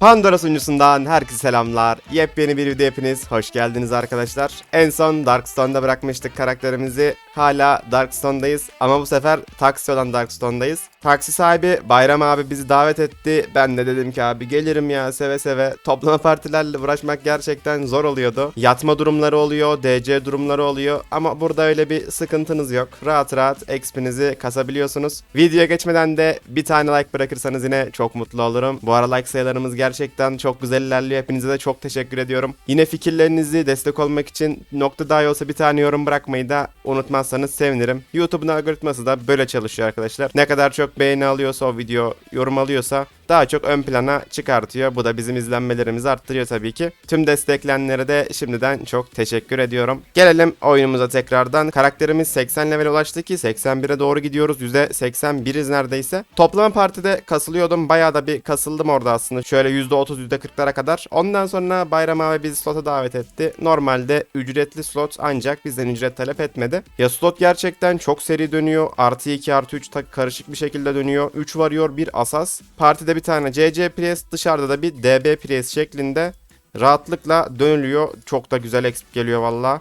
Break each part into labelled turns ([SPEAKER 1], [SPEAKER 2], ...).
[SPEAKER 1] Pandora sunucusundan herkese selamlar. Yepyeni bir video hepiniz hoş geldiniz arkadaşlar. En son Darkstone'da bırakmıştık karakterimizi. Hala Darkstone'dayız ama bu sefer taksi olan Darkstone'dayız. Taksi sahibi Bayram abi bizi davet etti. Ben de dedim ki abi gelirim ya seve seve. Toplama partilerle uğraşmak gerçekten zor oluyordu. Yatma durumları oluyor, DC durumları oluyor ama burada öyle bir sıkıntınız yok. Rahat rahat XP'nizi kasabiliyorsunuz. Videoya geçmeden de bir tane like bırakırsanız yine çok mutlu olurum. Bu ara like sayılarımız gerçekten çok güzel ilerliyor. Hepinize de çok teşekkür ediyorum. Yine fikirlerinizi destek olmak için nokta dahi olsa bir tane yorum bırakmayı da unutmazsanız sevinirim. YouTube'un algoritması da böyle çalışıyor arkadaşlar. Ne kadar çok beğeni alıyorsa o video, yorum alıyorsa daha çok ön plana çıkartıyor. Bu da bizim izlenmelerimizi arttırıyor tabii ki. Tüm destekleyenlere de şimdiden çok teşekkür ediyorum. Gelelim oyunumuza tekrardan. Karakterimiz 80 level ulaştı ki 81'e doğru gidiyoruz. %81'iz neredeyse. Toplama partide kasılıyordum. Bayağı da bir kasıldım orada aslında. Şöyle %30 %40'lara kadar. Ondan sonra Bayram abi bizi slota davet etti. Normalde ücretli slot ancak bizden ücret talep etmedi. Ya slot gerçekten çok seri dönüyor. Artı 2 artı 3 tak- karışık bir şekilde dönüyor. 3 varıyor bir asas. Partide bir tane CC Priest dışarıda da bir DB Priest şeklinde rahatlıkla dönülüyor. Çok da güzel exp geliyor valla.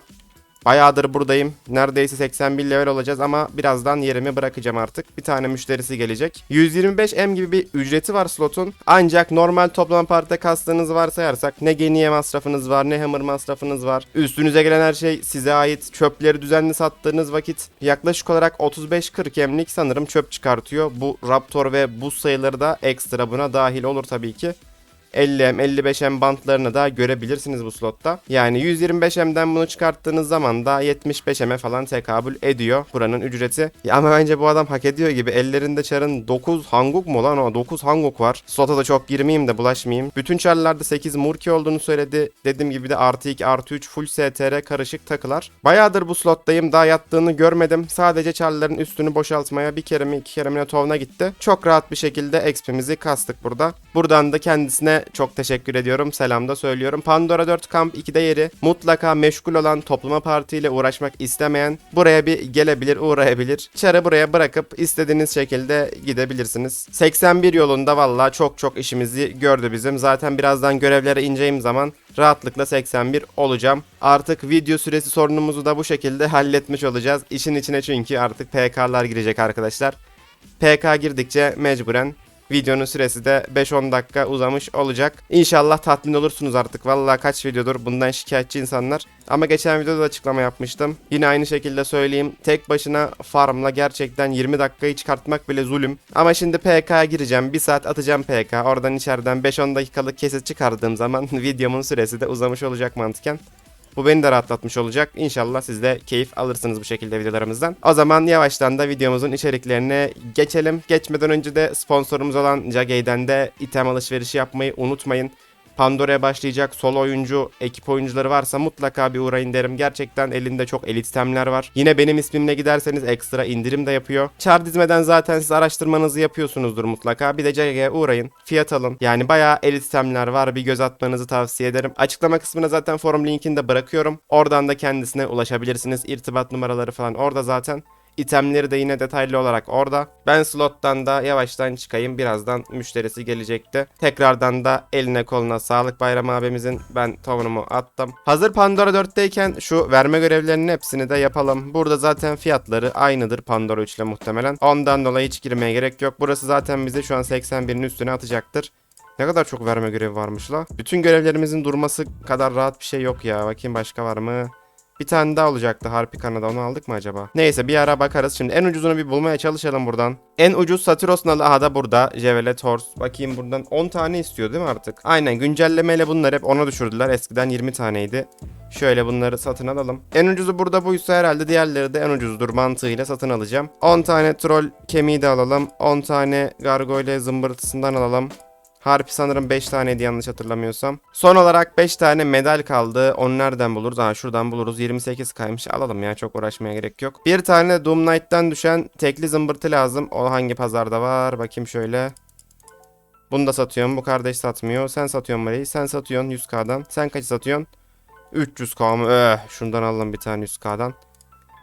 [SPEAKER 1] Bayağıdır buradayım. Neredeyse 81 level olacağız ama birazdan yerimi bırakacağım artık. Bir tane müşterisi gelecek. 125M gibi bir ücreti var slotun. Ancak normal toplama partide kastığınızı varsayarsak ne geniye masrafınız var ne hammer masrafınız var. Üstünüze gelen her şey size ait. Çöpleri düzenli sattığınız vakit yaklaşık olarak 35-40 emlik sanırım çöp çıkartıyor. Bu Raptor ve buz sayıları da ekstra buna dahil olur tabii ki. 50M, 55M bantlarını da görebilirsiniz bu slotta. Yani 125M'den bunu çıkarttığınız zaman da 75M'e falan tekabül ediyor buranın ücreti. Ya ama bence bu adam hak ediyor gibi. Ellerinde çarın 9 hanguk mu lan o? 9 hanguk var. Slota da çok girmeyeyim de bulaşmayayım. Bütün çarlarda 8 murki olduğunu söyledi. Dediğim gibi de artı 2 artı 3 full STR karışık takılar. Bayağıdır bu slottayım. Daha yattığını görmedim. Sadece çarların üstünü boşaltmaya bir kere mi iki kere mi tovna gitti. Çok rahat bir şekilde XP'mizi kastık burada. Buradan da kendisine çok teşekkür ediyorum. Selam da söylüyorum. Pandora 4 Kamp 2'de yeri mutlaka meşgul olan toplama partiyle uğraşmak istemeyen buraya bir gelebilir, uğrayabilir. Çarı buraya bırakıp istediğiniz şekilde gidebilirsiniz. 81 yolunda valla çok çok işimizi gördü bizim. Zaten birazdan görevlere ineceğim zaman rahatlıkla 81 olacağım. Artık video süresi sorunumuzu da bu şekilde halletmiş olacağız. İşin içine çünkü artık PK'lar girecek arkadaşlar. PK girdikçe mecburen videonun süresi de 5-10 dakika uzamış olacak. İnşallah tatmin olursunuz artık. Vallahi kaç videodur bundan şikayetçi insanlar. Ama geçen videoda da açıklama yapmıştım. Yine aynı şekilde söyleyeyim. Tek başına farmla gerçekten 20 dakikayı çıkartmak bile zulüm. Ama şimdi PK'ya gireceğim. 1 saat atacağım PK. Oradan içeriden 5-10 dakikalık kesit çıkardığım zaman videomun süresi de uzamış olacak mantıken. Bu beni de rahatlatmış olacak. İnşallah siz de keyif alırsınız bu şekilde videolarımızdan. O zaman yavaştan da videomuzun içeriklerine geçelim. Geçmeden önce de sponsorumuz olan Jagey'den de item alışverişi yapmayı unutmayın. Pandora'ya başlayacak solo oyuncu, ekip oyuncuları varsa mutlaka bir uğrayın derim. Gerçekten elinde çok elit itemler var. Yine benim ismimle giderseniz ekstra indirim de yapıyor. Char dizmeden zaten siz araştırmanızı yapıyorsunuzdur mutlaka. Bir de CG'ye uğrayın. Fiyat alın. Yani bayağı elit itemler var. Bir göz atmanızı tavsiye ederim. Açıklama kısmına zaten forum linkini de bırakıyorum. Oradan da kendisine ulaşabilirsiniz. İrtibat numaraları falan orada zaten. İtemleri de yine detaylı olarak orada. Ben slottan da yavaştan çıkayım. Birazdan müşterisi gelecekti. Tekrardan da eline koluna sağlık Bayram abimizin. Ben tovunumu attım. Hazır Pandora 4'teyken şu verme görevlerinin hepsini de yapalım. Burada zaten fiyatları aynıdır Pandora 3 ile muhtemelen. Ondan dolayı hiç girmeye gerek yok. Burası zaten bizi şu an 81'in üstüne atacaktır. Ne kadar çok verme görevi varmış la. Bütün görevlerimizin durması kadar rahat bir şey yok ya. Bakayım başka var mı? Bir tane daha olacaktı Harpi Kanada onu aldık mı acaba? Neyse bir ara bakarız. Şimdi en ucuzunu bir bulmaya çalışalım buradan. En ucuz Satiros Nalı aha da burada. Jevelet Horse. Bakayım buradan 10 tane istiyor değil mi artık? Aynen güncellemeyle bunlar hep ona düşürdüler. Eskiden 20 taneydi. Şöyle bunları satın alalım. En ucuzu burada buysa herhalde diğerleri de en ucuzdur mantığıyla satın alacağım. 10 tane troll kemiği de alalım. 10 tane gargoyle zımbırtısından alalım. Harpi sanırım 5 taneydi yanlış hatırlamıyorsam. Son olarak 5 tane medal kaldı. Onu nereden buluruz? Ha şuradan buluruz. 28 kaymış. Alalım ya çok uğraşmaya gerek yok. Bir tane Doom Knight'tan düşen tekli zımbırtı lazım. O hangi pazarda var? Bakayım şöyle. Bunu da satıyorum. Bu kardeş satmıyor. Sen satıyorsun Mare'yi. Sen satıyorsun 100k'dan. Sen kaç satıyorsun? 300k mı? Öh, şundan alalım bir tane 100k'dan.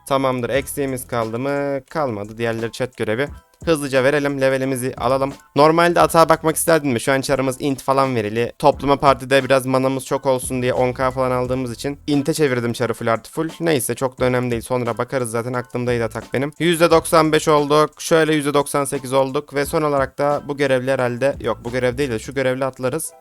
[SPEAKER 1] Tamamdır. Eksiğimiz kaldı mı? Kalmadı. Diğerleri chat görevi. Hızlıca verelim levelimizi alalım. Normalde atağa bakmak isterdim mi? Şu an çarımız int falan verili. Topluma partide biraz manamız çok olsun diye 10k falan aldığımız için int'e çevirdim çarı full artı full. Neyse çok da önemli değil. Sonra bakarız zaten aklımdaydı atak benim. %95 olduk. Şöyle %98 olduk. Ve son olarak da bu görevli herhalde yok bu görev değil de şu görevli atlarız.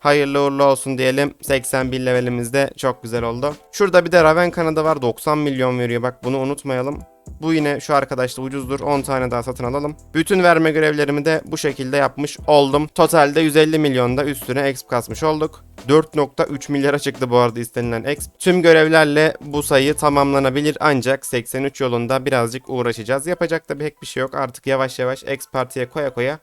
[SPEAKER 1] Hayırlı uğurlu olsun diyelim. 81 levelimizde çok güzel oldu. Şurada bir de Raven kanadı var. 90 milyon veriyor. Bak bunu unutmayalım. Bu yine şu arkadaşta ucuzdur. 10 tane daha satın alalım. Bütün verme görevlerimi de bu şekilde yapmış oldum. Totalde 150 milyonda üstüne exp kasmış olduk. 4.3 milyara çıktı bu arada istenilen exp. Tüm görevlerle bu sayı tamamlanabilir ancak 83 yolunda birazcık uğraşacağız. Yapacak da pek bir şey yok. Artık yavaş yavaş exp partiye koya koya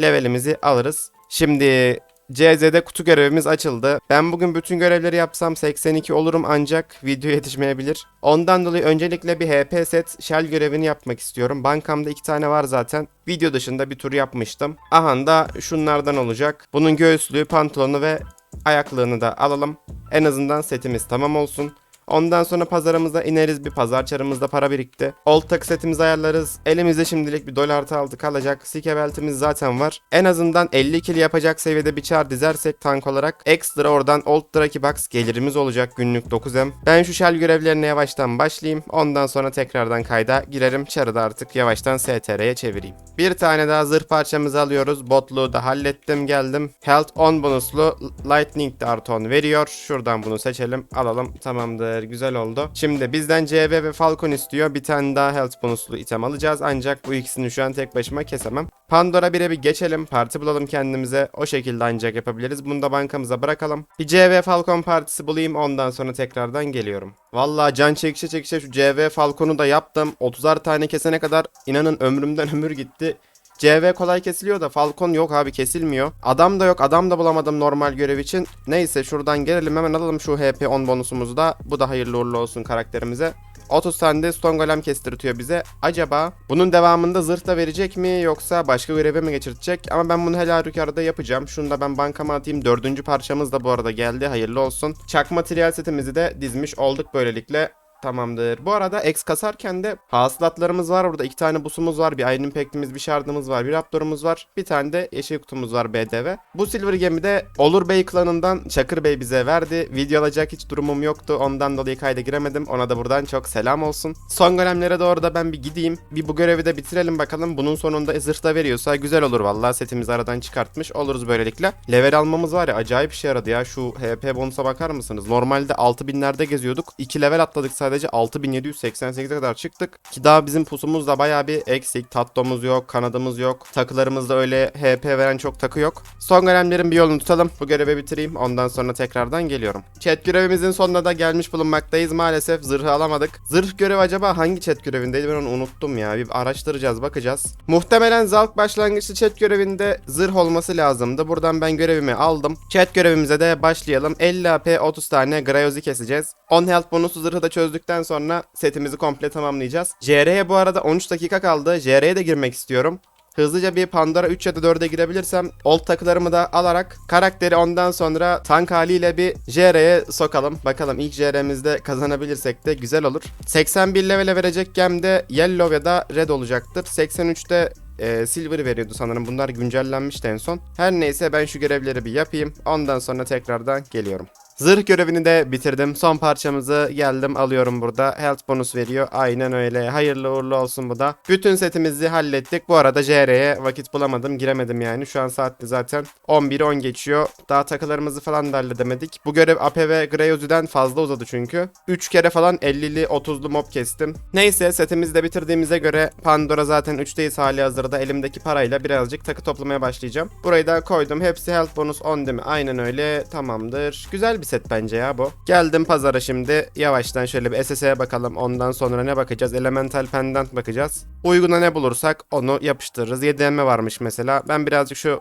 [SPEAKER 1] levelimizi alırız. Şimdi CZ'de kutu görevimiz açıldı. Ben bugün bütün görevleri yapsam 82 olurum ancak video yetişmeyebilir. Ondan dolayı öncelikle bir HP set shell görevini yapmak istiyorum. Bankamda iki tane var zaten. Video dışında bir tur yapmıştım. Aha da şunlardan olacak. Bunun göğüslüğü, pantolonu ve ayaklığını da alalım. En azından setimiz tamam olsun. Ondan sonra pazarımıza ineriz bir pazar çarımızda para birikti. Old takı setimizi ayarlarız. Elimizde şimdilik bir dolar artı altı kalacak. Sike beltimiz zaten var. En azından 50 kill yapacak seviyede bir çar dizersek tank olarak ekstra oradan Old Draki Box gelirimiz olacak günlük 9M. Ben şu shell görevlerine yavaştan başlayayım. Ondan sonra tekrardan kayda girerim. Çarı da artık yavaştan STR'ye çevireyim. Bir tane daha zırh parçamızı alıyoruz. Botluğu da hallettim geldim. Health 10 bonuslu Lightning de artı 10 veriyor. Şuradan bunu seçelim. Alalım. Tamamdır. Güzel oldu. Şimdi bizden CB ve Falcon istiyor. Bir tane daha health bonuslu item alacağız. Ancak bu ikisini şu an tek başıma kesemem. Pandora 1'e bir geçelim. Parti bulalım kendimize. O şekilde ancak yapabiliriz. Bunu da bankamıza bırakalım. Bir CV Falcon partisi bulayım. Ondan sonra tekrardan geliyorum. Vallahi can çekişe çekişe şu CV Falcon'u da yaptım. 30'ar tane kesene kadar inanın ömrümden ömür gitti. CV kolay kesiliyor da Falcon yok abi kesilmiyor. Adam da yok adam da bulamadım normal görev için. Neyse şuradan gelelim hemen alalım şu HP 10 bonusumuzu da. Bu da hayırlı uğurlu olsun karakterimize. 30 tane de Stone Golem kestirtiyor bize. Acaba bunun devamında zırh da verecek mi yoksa başka göreve mi geçirtecek? Ama ben bunu helal rükarda yapacağım. Şunu da ben bankama atayım. Dördüncü parçamız da bu arada geldi. Hayırlı olsun. Çak materyal setimizi de dizmiş olduk böylelikle. Tamamdır. Bu arada X kasarken de hasılatlarımız var. Burada iki tane busumuz var. Bir Iron Impact'imiz, bir shardımız var. Bir Raptor'umuz var. Bir tane de yeşil kutumuz var BDV. Bu Silver Gemi'de Olur Bey klanından Çakır Bey bize verdi. Video alacak hiç durumum yoktu. Ondan dolayı kayda giremedim. Ona da buradan çok selam olsun. Son golemlere doğru da ben bir gideyim. Bir bu görevi de bitirelim bakalım. Bunun sonunda zırh da veriyorsa güzel olur vallahi. Setimizi aradan çıkartmış oluruz böylelikle. Level almamız var ya acayip işe yaradı ya. Şu HP bonusa bakar mısınız? Normalde 6000'lerde geziyorduk. 2 level atladık sadece 6788'e kadar çıktık. Ki daha bizim pusumuz da baya bir eksik. Tattomuz yok, kanadımız yok. Takılarımızda öyle HP veren çok takı yok. Son golemlerin bir yolunu tutalım. Bu görevi bitireyim. Ondan sonra tekrardan geliyorum. Chat görevimizin sonuna da gelmiş bulunmaktayız. Maalesef zırhı alamadık. Zırh görevi acaba hangi chat görevindeydi ben onu unuttum ya. Bir araştıracağız bakacağız. Muhtemelen Zalk başlangıçlı chat görevinde zırh olması lazımdı. Buradan ben görevimi aldım. Chat görevimize de başlayalım. 50 AP 30 tane Grayozi keseceğiz. 10 health bonusu zırhı da çözdükten sonra setimizi komple tamamlayacağız. JR'ye bu arada 13 dakika kaldı. JR'ye de girmek istiyorum. Hızlıca bir Pandora 3 ya da 4'e girebilirsem old takılarımı da alarak karakteri ondan sonra tank haliyle bir JR'ye sokalım. Bakalım ilk JR'mizde kazanabilirsek de güzel olur. 81 level'e verecek gemde yellow ya da red olacaktır. 83'te e, silver veriyordu sanırım. Bunlar güncellenmişti en son. Her neyse ben şu görevleri bir yapayım. Ondan sonra tekrardan geliyorum. Zırh görevini de bitirdim. Son parçamızı geldim alıyorum burada. Health bonus veriyor. Aynen öyle. Hayırlı uğurlu olsun bu da. Bütün setimizi hallettik. Bu arada JR'ye vakit bulamadım. Giremedim yani. Şu an saatte zaten 11-10 geçiyor. Daha takılarımızı falan da halledemedik. Bu görev AP ve Greyozy'den fazla uzadı çünkü. 3 kere falan 50'li 30'lu mob kestim. Neyse setimizi de bitirdiğimize göre Pandora zaten 3'teyiz hali hazırda. Elimdeki parayla birazcık takı toplamaya başlayacağım. Burayı da koydum. Hepsi health bonus 10 değil mi? Aynen öyle. Tamamdır. Güzel bir set bence ya bu. Geldim pazara şimdi. Yavaştan şöyle bir SS'e bakalım. Ondan sonra ne bakacağız? Elemental pendant bakacağız. Uyguna ne bulursak onu yapıştırırız. 7 varmış mesela. Ben birazcık şu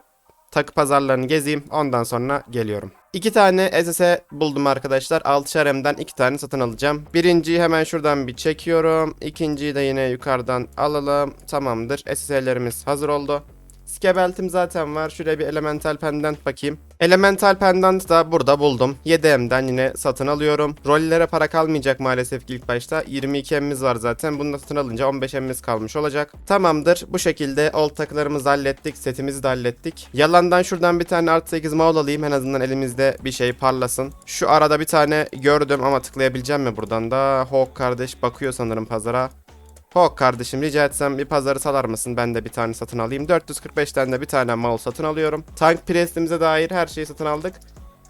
[SPEAKER 1] takı pazarlarını gezeyim. Ondan sonra geliyorum. İki tane SS'e buldum arkadaşlar. 6'şer M'den iki tane satın alacağım. Birinciyi hemen şuradan bir çekiyorum. İkinciyi de yine yukarıdan alalım. Tamamdır. SS'lerimiz hazır oldu. Skebeltim zaten var. Şuraya bir elemental pendant bakayım. Elemental pendant da burada buldum. 7M'den yine satın alıyorum. Rollere para kalmayacak maalesef ilk başta. 22M'imiz var zaten. Bunu da satın alınca 15M'imiz kalmış olacak. Tamamdır. Bu şekilde old takılarımızı hallettik. Setimizi de hallettik. Yalandan şuradan bir tane artı 8 maul alayım. En azından elimizde bir şey parlasın. Şu arada bir tane gördüm ama tıklayabileceğim mi buradan da? Hawk kardeş bakıyor sanırım pazara. Hawk kardeşim rica etsem bir pazarı salar mısın? Ben de bir tane satın alayım. 445'ten de bir tane mal satın alıyorum. Tank prestimize dair her şeyi satın aldık.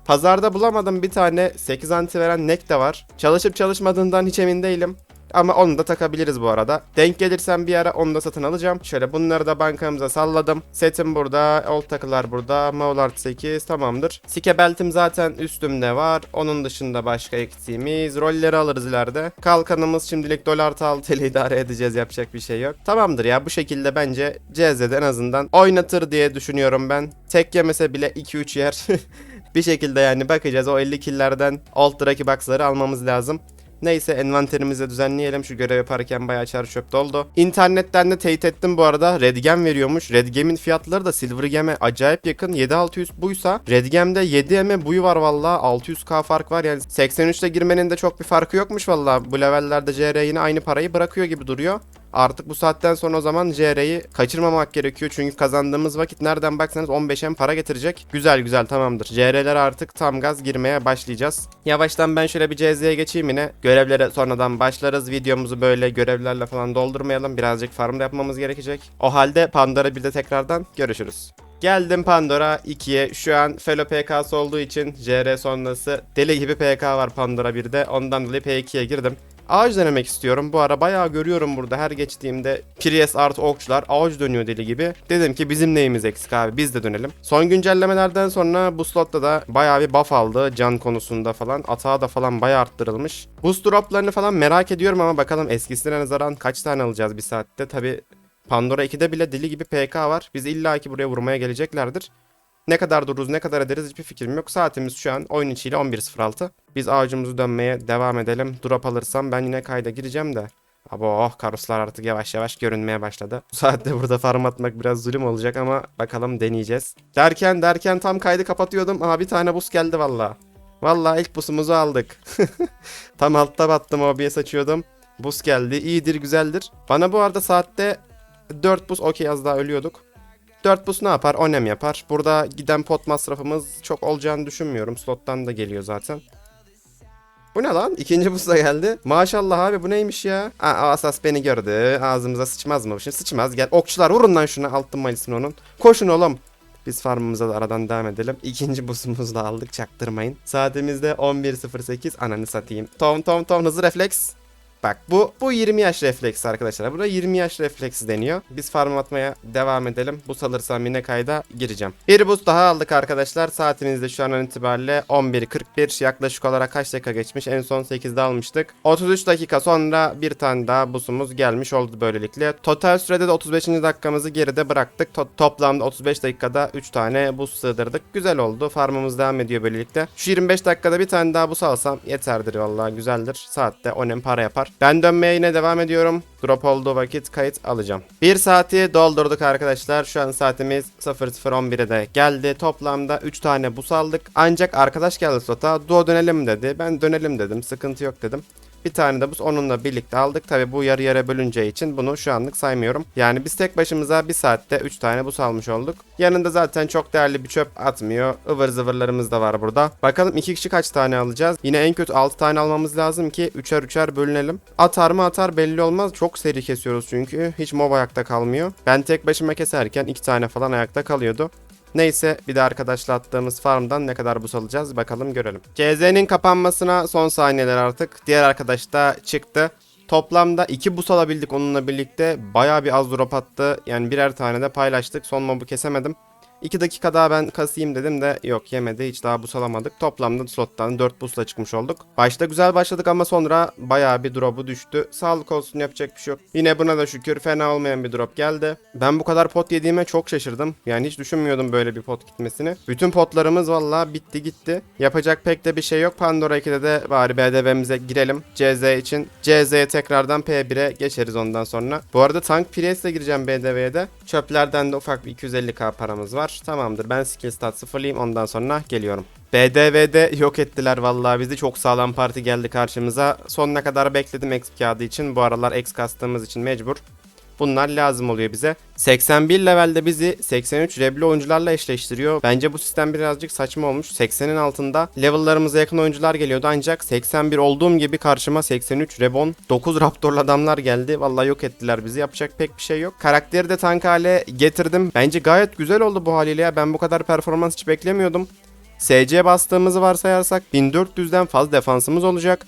[SPEAKER 1] Pazarda bulamadım bir tane 8 anti veren neck de var. Çalışıp çalışmadığından hiç emin değilim. Ama onu da takabiliriz bu arada. Denk gelirsem bir ara onu da satın alacağım. Şöyle bunları da bankamıza salladım. Setim burada, old takılar burada, Maul Art 8 tamamdır. Sike beltim zaten üstümde var. Onun dışında başka eksiğimiz. Rolleri alırız ileride. Kalkanımız şimdilik dolar 6 ile idare edeceğiz yapacak bir şey yok. Tamamdır ya bu şekilde bence CZ'de en azından oynatır diye düşünüyorum ben. Tek yemese bile 2-3 yer. bir şekilde yani bakacağız o 50 killerden alt Draki almamız lazım. Neyse envanterimizi düzenleyelim. Şu görev yaparken bayağı çar çöp doldu. İnternetten de teyit ettim bu arada. Redgem veriyormuş. Redgem'in fiyatları da Silver Gem'e acayip yakın. 7600 buysa Redgem'de 7M buyu var valla. 600k fark var yani. 83'te girmenin de çok bir farkı yokmuş valla. Bu levellerde JR yine aynı parayı bırakıyor gibi duruyor. Artık bu saatten sonra o zaman JR'yi kaçırmamak gerekiyor. Çünkü kazandığımız vakit nereden baksanız 15'en para getirecek. Güzel güzel tamamdır. JR'ler artık tam gaz girmeye başlayacağız. Yavaştan ben şöyle bir CZ'ye geçeyim yine. Görevlere sonradan başlarız. Videomuzu böyle görevlerle falan doldurmayalım. Birazcık farm da yapmamız gerekecek. O halde Pandora 1'de tekrardan görüşürüz. Geldim Pandora 2'ye. Şu an Felo PK'sı olduğu için JR sonrası deli gibi PK var Pandora 1'de. Ondan dolayı P2'ye girdim. Ağaç denemek istiyorum. Bu ara bayağı görüyorum burada her geçtiğimde Prius artı okçular ağaç dönüyor deli gibi. Dedim ki bizim neyimiz eksik abi biz de dönelim. Son güncellemelerden sonra bu slotta da bayağı bir buff aldı can konusunda falan. Atağı da falan bayağı arttırılmış. Boost droplarını falan merak ediyorum ama bakalım eskisine nazaran kaç tane alacağız bir saatte. Tabi Pandora 2'de bile deli gibi PK var. Biz illaki buraya vurmaya geleceklerdir. Ne kadar dururuz ne kadar ederiz hiçbir fikrim yok. Saatimiz şu an oyun içiyle 11.06. Biz ağacımızı dönmeye devam edelim. Drop alırsam ben yine kayda gireceğim de. Abo oh karuslar artık yavaş yavaş görünmeye başladı. Bu saatte burada farm atmak biraz zulüm olacak ama bakalım deneyeceğiz. Derken derken tam kaydı kapatıyordum. Aha bir tane bus geldi valla. Valla ilk busumuzu aldık. tam altta battım OBS açıyordum. Bus geldi. İyidir güzeldir. Bana bu arada saatte 4 bus okey az daha ölüyorduk. 4 bus ne yapar? Onem yapar. Burada giden pot masrafımız çok olacağını düşünmüyorum. Slottan da geliyor zaten. Bu ne lan? İkinci bus da geldi. Maşallah abi bu neymiş ya? Aa, Asas beni gördü. Ağzımıza sıçmaz mı? Şimdi sıçmaz. Gel okçular vurun lan şuna. Altın malisini onun. Koşun oğlum. Biz farmımıza da aradan devam edelim. İkinci busumuzu da aldık çaktırmayın. Saatimizde 11.08 ananı satayım. Tom tom tom hızlı refleks. Bak bu bu 20 yaş refleksi arkadaşlar. Burada 20 yaş refleksi deniyor. Biz farm atmaya devam edelim. Bu alırsam yine kayda gireceğim. Bir boost daha aldık arkadaşlar. Saatimizde şu an itibariyle 11.41. Yaklaşık olarak kaç dakika geçmiş? En son 8'de almıştık. 33 dakika sonra bir tane daha boost'umuz gelmiş oldu böylelikle. Total sürede de 35. dakikamızı geride bıraktık. To- toplamda 35 dakikada 3 tane boost sığdırdık. Güzel oldu. Farmımız devam ediyor böylelikle. Şu 25 dakikada bir tane daha boost alsam yeterdir vallahi güzeldir. Saatte önem para yapar. Ben dönmeye yine devam ediyorum. Drop olduğu vakit kayıt alacağım. 1 saati doldurduk arkadaşlar. Şu an saatimiz 00.11'e de geldi. Toplamda 3 tane bus aldık. Ancak arkadaş geldi slota. Duo dönelim dedi. Ben dönelim dedim. Sıkıntı yok dedim. Bir tane de bus onunla birlikte aldık. Tabi bu yarı yarı bölüneceği için bunu şu anlık saymıyorum. Yani biz tek başımıza bir saatte 3 tane bus almış olduk. Yanında zaten çok değerli bir çöp atmıyor. Ivır zıvırlarımız da var burada. Bakalım 2 kişi kaç tane alacağız. Yine en kötü 6 tane almamız lazım ki 3'er 3'er bölünelim. Atar mı atar belli olmaz. Çok seri kesiyoruz çünkü. Hiç mob ayakta kalmıyor. Ben tek başıma keserken 2 tane falan ayakta kalıyordu. Neyse bir de arkadaşla attığımız farmdan ne kadar bus alacağız bakalım görelim. CZ'nin kapanmasına son saniyeler artık. Diğer arkadaş da çıktı. Toplamda 2 bus alabildik onunla birlikte. Baya bir az drop attı. Yani birer tane de paylaştık. Son mobu kesemedim. 2 dakika daha ben kasayım dedim de yok yemedi hiç daha bus alamadık. Toplamda slottan 4 busla çıkmış olduk. Başta güzel başladık ama sonra bayağı bir drop'u düştü. Sağlık olsun yapacak bir şey yok. Yine buna da şükür fena olmayan bir drop geldi. Ben bu kadar pot yediğime çok şaşırdım. Yani hiç düşünmüyordum böyle bir pot gitmesini. Bütün potlarımız valla bitti gitti. Yapacak pek de bir şey yok. Pandora 2'de de bari BDV'mize girelim. CZ için. CZ'ye tekrardan P1'e geçeriz ondan sonra. Bu arada tank Priest'e gireceğim BDV'ye de. Çöplerden de ufak bir 250k paramız var. Tamamdır ben skill stat sıfırlayayım ondan sonra geliyorum. BDV'de yok ettiler vallahi bizi çok sağlam parti geldi karşımıza. Sonuna kadar bekledim exp kağıdı için. Bu aralar ex kastığımız için mecbur. Bunlar lazım oluyor bize. 81 levelde bizi 83 rebli oyuncularla eşleştiriyor. Bence bu sistem birazcık saçma olmuş. 80'in altında level'larımıza yakın oyuncular geliyordu ancak 81 olduğum gibi karşıma 83 rebon 9 raptorlu adamlar geldi. Vallahi yok ettiler bizi. Yapacak pek bir şey yok. Karakteri de tank hale getirdim. Bence gayet güzel oldu bu haliyle ya. Ben bu kadar performans hiç beklemiyordum. SC bastığımızı varsayarsak 1400'den fazla defansımız olacak.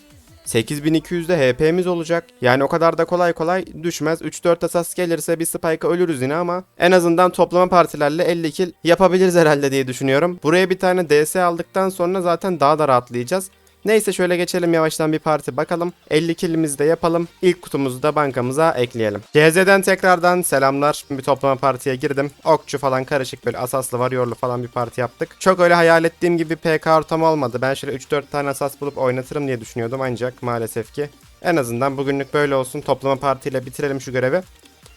[SPEAKER 1] 8200'de HP'miz olacak. Yani o kadar da kolay kolay düşmez. 3-4 asas gelirse bir spike'a ölürüz yine ama en azından toplama partilerle 50 kill yapabiliriz herhalde diye düşünüyorum. Buraya bir tane DS aldıktan sonra zaten daha da rahatlayacağız. Neyse şöyle geçelim yavaştan bir parti bakalım. 50 killimizi de yapalım. İlk kutumuzu da bankamıza ekleyelim. CZ'den tekrardan selamlar. Bir toplama partiye girdim. Okçu falan karışık böyle asaslı varyorlu falan bir parti yaptık. Çok öyle hayal ettiğim gibi PK ortamı olmadı. Ben şöyle 3-4 tane asas bulup oynatırım diye düşünüyordum ancak maalesef ki. En azından bugünlük böyle olsun. Toplama partiyle bitirelim şu görevi.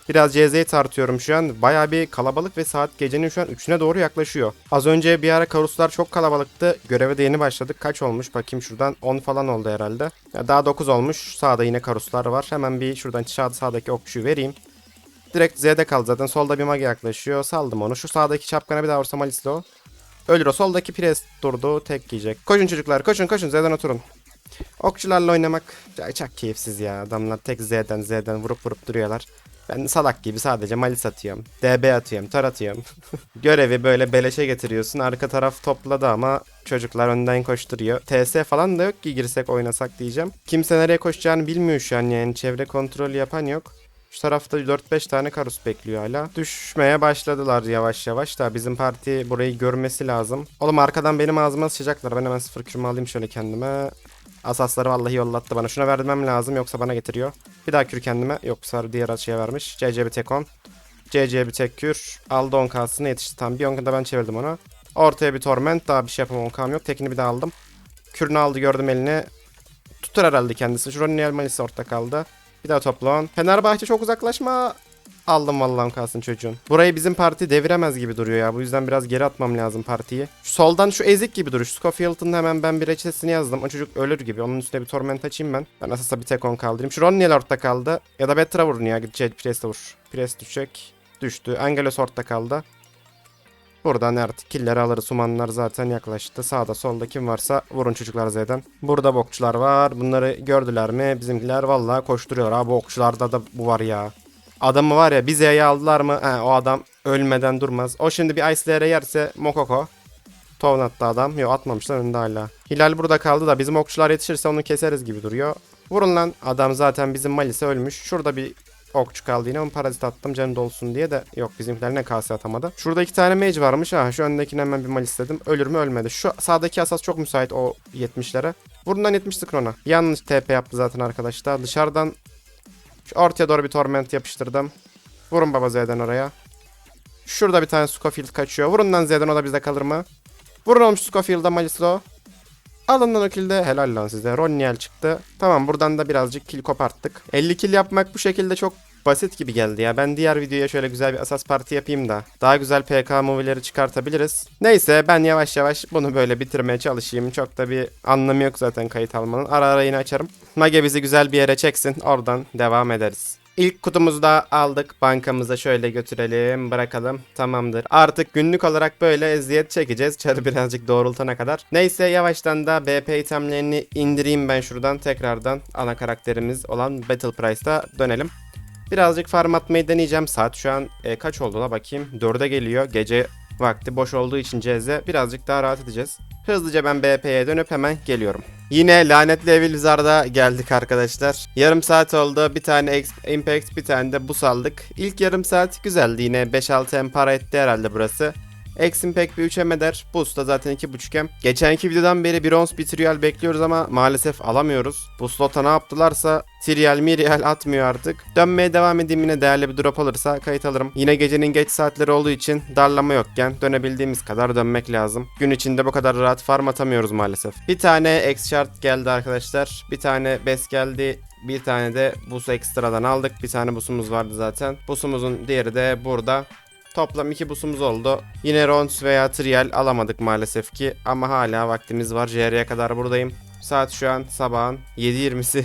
[SPEAKER 1] Biraz CZ'yi tartıyorum şu an. Baya bir kalabalık ve saat gecenin şu an 3'üne doğru yaklaşıyor. Az önce bir ara karuslar çok kalabalıktı. Göreve de yeni başladık. Kaç olmuş? Bakayım şuradan 10 falan oldu herhalde. Ya daha 9 olmuş. Sağda yine karuslar var. Hemen bir şuradan sağda sağdaki okçuyu vereyim. Direkt Z'de kaldı zaten. Solda bir mage yaklaşıyor. Saldım onu. Şu sağdaki çapkana bir daha vursam Alisli o. Ölür o. Soldaki pres durdu. Tek yiyecek. Koşun çocuklar. Koşun koşun. Z'den oturun. Okçularla oynamak çok keyifsiz ya. Adamlar tek Z'den Z'den vurup vurup duruyorlar. Ben salak gibi sadece malis atıyorum. DB atıyorum, tar atıyorum. Görevi böyle beleşe getiriyorsun. Arka taraf topladı ama çocuklar önden koşturuyor. TS falan da yok ki girsek oynasak diyeceğim. Kimse nereye koşacağını bilmiyor şu an yani. Çevre kontrolü yapan yok. Şu tarafta 4-5 tane karus bekliyor hala. Düşmeye başladılar yavaş yavaş da bizim parti burayı görmesi lazım. Oğlum arkadan benim ağzıma sıçacaklar. Ben hemen sıfır kürümü alayım şöyle kendime. Asasları vallahi yollattı bana. Şuna vermem lazım yoksa bana getiriyor. Bir daha kür kendime. Yoksa diğer açıya vermiş. CC bir tek 10. CC bir tek kür. Aldı 10 kasını yetişti tam. Bir 10 da ben çevirdim onu. Ortaya bir torment. Daha bir şey yapamam 10 kam yok. Tekini bir daha aldım. Kürünü aldı gördüm eline. Tutar herhalde kendisi. Şuranın Elmanisi orta kaldı. Bir daha topla Fenerbahçe çok uzaklaşma. Aldım vallahi kalsın çocuğun. Burayı bizim parti deviremez gibi duruyor ya. Bu yüzden biraz geri atmam lazım partiyi. Şu soldan şu ezik gibi duruyor. Şu Scofield'ın hemen ben bir reçetesini yazdım. O çocuk ölür gibi. Onun üstüne bir torment açayım ben. Ben asasa bir tek on kaldırayım. Şu Ronniel orta kaldı. Ya da Betra vurun ya. Şey, Priest'e vur. Priest düşecek. Düştü. Angelos orta kaldı. Buradan artık killeri alırız. Sumanlar zaten yaklaştı. Sağda solda kim varsa vurun çocuklar Z'den. Burada bokçular var. Bunları gördüler mi? Bizimkiler vallahi koşturuyorlar. Abi okçularda da bu var ya. Adamı var ya bir Z'ye aldılar mı? He, o adam ölmeden durmaz. O şimdi bir Ice yerse Mokoko. Tovun adam. Yok atmamışlar önünde hala. Hilal burada kaldı da bizim okçular yetişirse onu keseriz gibi duruyor. Vurun lan. Adam zaten bizim Malis'e ölmüş. Şurada bir okçu kaldı yine. Onu parazit attım canı dolsun diye de yok bizimkiler ne kase atamadı. Şurada iki tane mage varmış. Ha şu öndekine hemen bir malis dedim. Ölür mü ölmedi. Şu sağdaki asas çok müsait o 70'lere. Buradan 70 Krona. Yanlış TP yaptı zaten arkadaşlar. Dışarıdan şu ortaya doğru bir torment yapıştırdım. Vurun baba Z'den oraya. Şurada bir tane Scofield kaçıyor. Vurun lan Z'den o da bizde kalır mı? Vurun olmuş Scofield'a Malislo. Alın lan o killde. Helal lan size. Ronniel çıktı. Tamam buradan da birazcık kill koparttık. 50 kill yapmak bu şekilde çok basit gibi geldi ya. Ben diğer videoya şöyle güzel bir asas parti yapayım da daha güzel PK movie'leri çıkartabiliriz. Neyse ben yavaş yavaş bunu böyle bitirmeye çalışayım. Çok da bir anlamı yok zaten kayıt almanın. Ara ara yine açarım. Mage bizi güzel bir yere çeksin. Oradan devam ederiz. İlk kutumuzu da aldık. Bankamıza şöyle götürelim. Bırakalım. Tamamdır. Artık günlük olarak böyle eziyet çekeceğiz. Çarı birazcık doğrultana kadar. Neyse yavaştan da BP itemlerini indireyim ben şuradan. Tekrardan ana karakterimiz olan Battle Price'da dönelim. Birazcık farm atmayı deneyeceğim. Saat şu an e, kaç olduğuna bakayım. 4'e geliyor. Gece vakti boş olduğu için CZ birazcık daha rahat edeceğiz. Hızlıca ben BP'ye dönüp hemen geliyorum. Yine lanetli Evil Wizard'a geldik arkadaşlar. Yarım saat oldu. Bir tane Impact bir tane de bus aldık. İlk yarım saat güzeldi yine. 5-6 M para etti herhalde burası. Exim pek bir 3M eder. Boost da zaten 2.5M. Geçenki videodan beri bronz bir trial bekliyoruz ama maalesef alamıyoruz. Bu slota ne yaptılarsa trial mirial atmıyor artık. Dönmeye devam edeyim yine değerli bir drop alırsa kayıt alırım. Yine gecenin geç saatleri olduğu için darlama yokken dönebildiğimiz kadar dönmek lazım. Gün içinde bu kadar rahat farm atamıyoruz maalesef. Bir tane X chart geldi arkadaşlar. Bir tane bes geldi. Bir tane de bus ekstradan aldık. Bir tane busumuz vardı zaten. Busumuzun diğeri de burada. Toplam iki busumuz oldu. Yine Rons veya Trial alamadık maalesef ki. Ama hala vaktimiz var. JR'ye kadar buradayım. Saat şu an sabahın 7.20'si.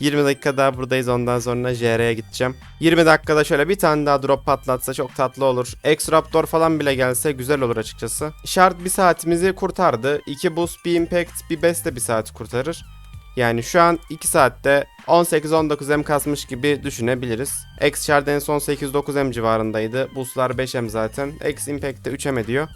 [SPEAKER 1] 20 dakika daha buradayız ondan sonra JR'ye gideceğim. 20 dakikada şöyle bir tane daha drop patlatsa çok tatlı olur. X-Raptor falan bile gelse güzel olur açıkçası. Şart bir saatimizi kurtardı. 2 boost, bir impact, bir best de bir saati kurtarır. Yani şu an 2 saatte 18-19M kasmış gibi düşünebiliriz. X Shard en son 8-9M civarındaydı. Boostlar 5M zaten. X Impact de 3M ediyor.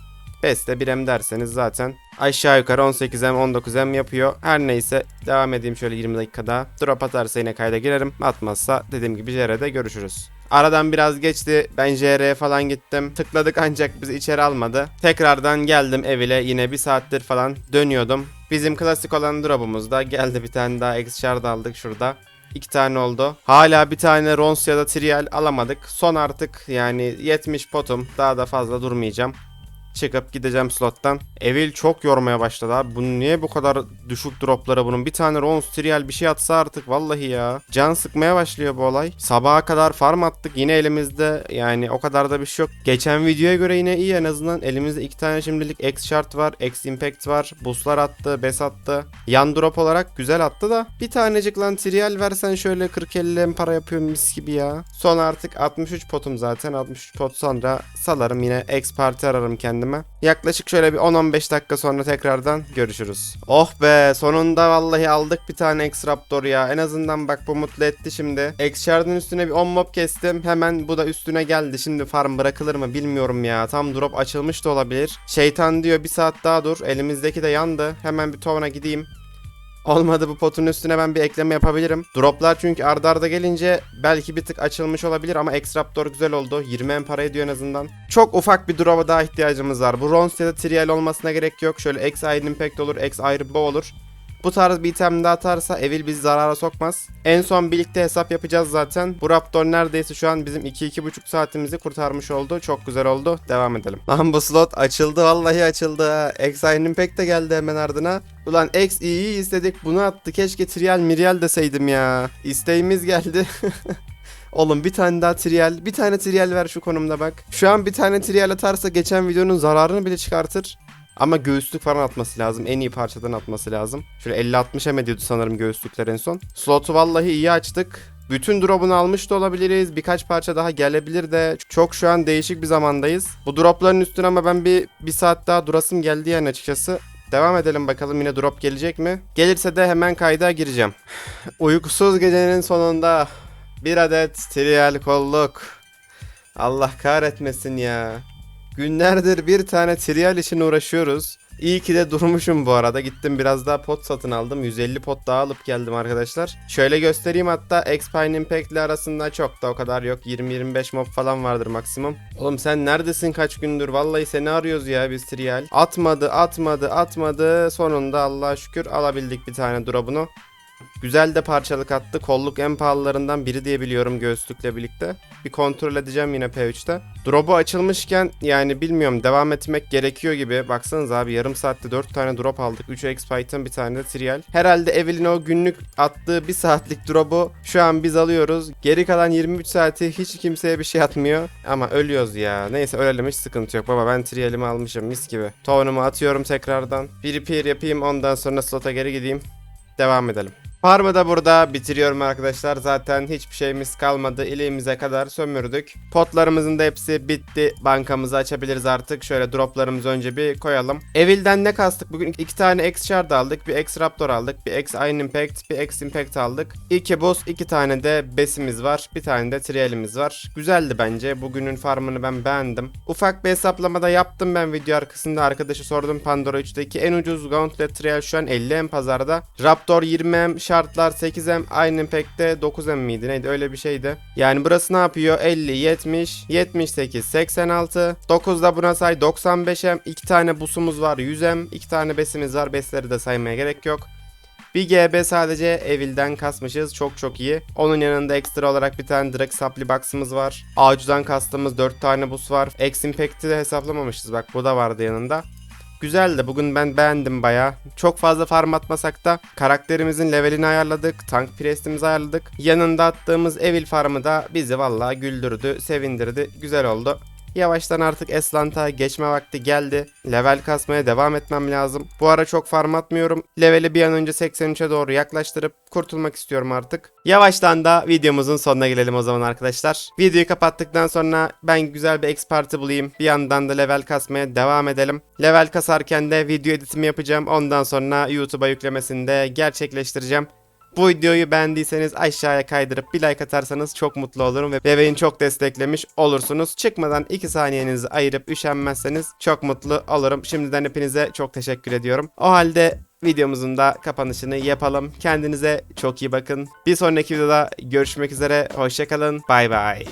[SPEAKER 1] Best de 1M derseniz zaten aşağı yukarı 18M 19M yapıyor. Her neyse devam edeyim şöyle 20 dakika daha. Drop atarsa yine kayda girerim. Atmazsa dediğim gibi JR'de görüşürüz. Aradan biraz geçti. Ben JR'ye falan gittim. Tıkladık ancak bizi içeri almadı. Tekrardan geldim ev ile yine bir saattir falan dönüyordum. Bizim klasik olan drop'umuzda geldi bir tane daha X Shard aldık şurada. İki tane oldu. Hala bir tane Rons ya da Trial alamadık. Son artık yani 70 potum. Daha da fazla durmayacağım. Çıkıp gideceğim slottan. Evil çok yormaya başladı abi. Bunun niye bu kadar düşük dropları bunun? Bir tane Rons Trial bir şey atsa artık vallahi ya. Can sıkmaya başlıyor bu olay. Sabaha kadar farm attık. Yine elimizde yani o kadar da bir şey yok. Geçen videoya göre yine iyi en azından. Elimizde iki tane şimdilik X Shard var. X Impact var. Boostlar attı. Bes attı. Yan drop olarak güzel attı da. Bir tanecik lan Trial versen şöyle 40-50 para yapıyor mis gibi ya. Son artık 63 potum zaten. 63 pot sonra salarım yine X Parti ararım kendime. Yaklaşık şöyle bir 10-15 dakika sonra tekrardan görüşürüz. Oh be sonunda vallahi aldık bir tane X Raptor ya. En azından bak bu mutlu etti şimdi. X Shard'ın üstüne bir 10 mob kestim. Hemen bu da üstüne geldi. Şimdi farm bırakılır mı bilmiyorum ya. Tam drop açılmış da olabilir. Şeytan diyor bir saat daha dur. Elimizdeki de yandı. Hemen bir tovana gideyim. Olmadı bu potun üstüne ben bir ekleme yapabilirim. Droplar çünkü ardarda arda gelince belki bir tık açılmış olabilir ama X-Raptor güzel oldu. 20 en para ediyor en azından. Çok ufak bir drop'a daha ihtiyacımız var. Bu Rons ya da Trial olmasına gerek yok. Şöyle X Iron Impact olur, X Iron Bow olur. Bu tarz bir item daha atarsa Evil bizi zarara sokmaz. En son birlikte hesap yapacağız zaten. Bu Raptor neredeyse şu an bizim 2-2,5 saatimizi kurtarmış oldu. Çok güzel oldu. Devam edelim. Lan bu slot açıldı vallahi açıldı. Iron Impact de geldi hemen ardına. Ulan X istedik bunu attı. Keşke Trial Mirial deseydim ya. İsteğimiz geldi. Oğlum bir tane daha trial, bir tane trial ver şu konumda bak. Şu an bir tane trial atarsa geçen videonun zararını bile çıkartır. Ama göğüslük falan atması lazım. En iyi parçadan atması lazım. Şöyle 50-60 hem ediyordu sanırım göğüslükler en son. Slotu vallahi iyi açtık. Bütün drop'unu almış da olabiliriz. Birkaç parça daha gelebilir de. Çok şu an değişik bir zamandayız. Bu drop'ların üstüne ama ben bir, bir saat daha durasım geldi yani açıkçası. Devam edelim bakalım yine drop gelecek mi? Gelirse de hemen kayda gireceğim. Uykusuz gecenin sonunda bir adet trial kolluk. Allah kahretmesin ya. Günlerdir bir tane trial için uğraşıyoruz. İyi ki de durmuşum bu arada. Gittim biraz daha pot satın aldım. 150 pot daha alıp geldim arkadaşlar. Şöyle göstereyim hatta X-Pine Impact arasında çok da o kadar yok. 20-25 mob falan vardır maksimum. Oğlum sen neredesin kaç gündür? Vallahi seni arıyoruz ya biz trial. Atmadı atmadı atmadı. Sonunda Allah'a şükür alabildik bir tane drop'unu. Güzel de parçalık attı. Kolluk en pahalılarından biri diye biliyorum göğüslükle birlikte. Bir kontrol edeceğim yine P3'te. Drop'u açılmışken yani bilmiyorum devam etmek gerekiyor gibi. Baksanız abi yarım saatte 4 tane drop aldık. 3 X Python bir tane de Trial. Herhalde Evelyn o günlük attığı 1 saatlik drop'u şu an biz alıyoruz. Geri kalan 23 saati hiç kimseye bir şey atmıyor. Ama ölüyoruz ya. Neyse ölelim hiç sıkıntı yok. Baba ben Trial'imi almışım mis gibi. Tonumu atıyorum tekrardan. Bir repair yapayım ondan sonra slota geri gideyim. Devam edelim. Farmı da burada bitiriyorum arkadaşlar. Zaten hiçbir şeyimiz kalmadı. İliğimize kadar sömürdük. Potlarımızın da hepsi bitti. Bankamızı açabiliriz artık. Şöyle droplarımızı önce bir koyalım. Evil'den ne kastık? Bugün iki tane X Shard aldık. Bir X Raptor aldık. Bir X Iron Impact. Bir X Impact aldık. İki boss, iki tane de besimiz var. Bir tane de trialimiz var. Güzeldi bence. Bugünün farmını ben beğendim. Ufak bir hesaplamada yaptım ben video arkasında. Arkadaşı sordum Pandora 3'teki en ucuz Gauntlet Trial şu an 50 en pazarda. Raptor 20 em şartlar 8M aynı pekte 9M miydi neydi öyle bir şeydi. Yani burası ne yapıyor? 50, 70, 78, 86. 9'da buna say 95M. 2 tane busumuz var 100M. 2 tane besimiz var. Besleri de saymaya gerek yok. Bir GB sadece Evil'den kasmışız. Çok çok iyi. Onun yanında ekstra olarak bir tane direkt supply box'ımız var. Avcudan kastığımız 4 tane bus var. X Impact'i de hesaplamamışız. Bak bu da vardı yanında. Güzeldi. Bugün ben beğendim baya. Çok fazla farm atmasak da karakterimizin levelini ayarladık. Tank prestimizi ayarladık. Yanında attığımız Evil farmı da bizi valla güldürdü, sevindirdi. Güzel oldu. Yavaştan artık Eslant'a geçme vakti geldi. Level kasmaya devam etmem lazım. Bu ara çok farm atmıyorum. Leveli bir an önce 83'e doğru yaklaştırıp kurtulmak istiyorum artık. Yavaştan da videomuzun sonuna gelelim o zaman arkadaşlar. Videoyu kapattıktan sonra ben güzel bir X parti bulayım. Bir yandan da level kasmaya devam edelim. Level kasarken de video editimi yapacağım. Ondan sonra YouTube'a yüklemesini de gerçekleştireceğim. Bu videoyu beğendiyseniz aşağıya kaydırıp bir like atarsanız çok mutlu olurum ve bebeğin çok desteklemiş olursunuz. Çıkmadan 2 saniyenizi ayırıp üşenmezseniz çok mutlu olurum. Şimdiden hepinize çok teşekkür ediyorum. O halde videomuzun da kapanışını yapalım. Kendinize çok iyi bakın. Bir sonraki videoda görüşmek üzere. Hoşçakalın. Bay bay.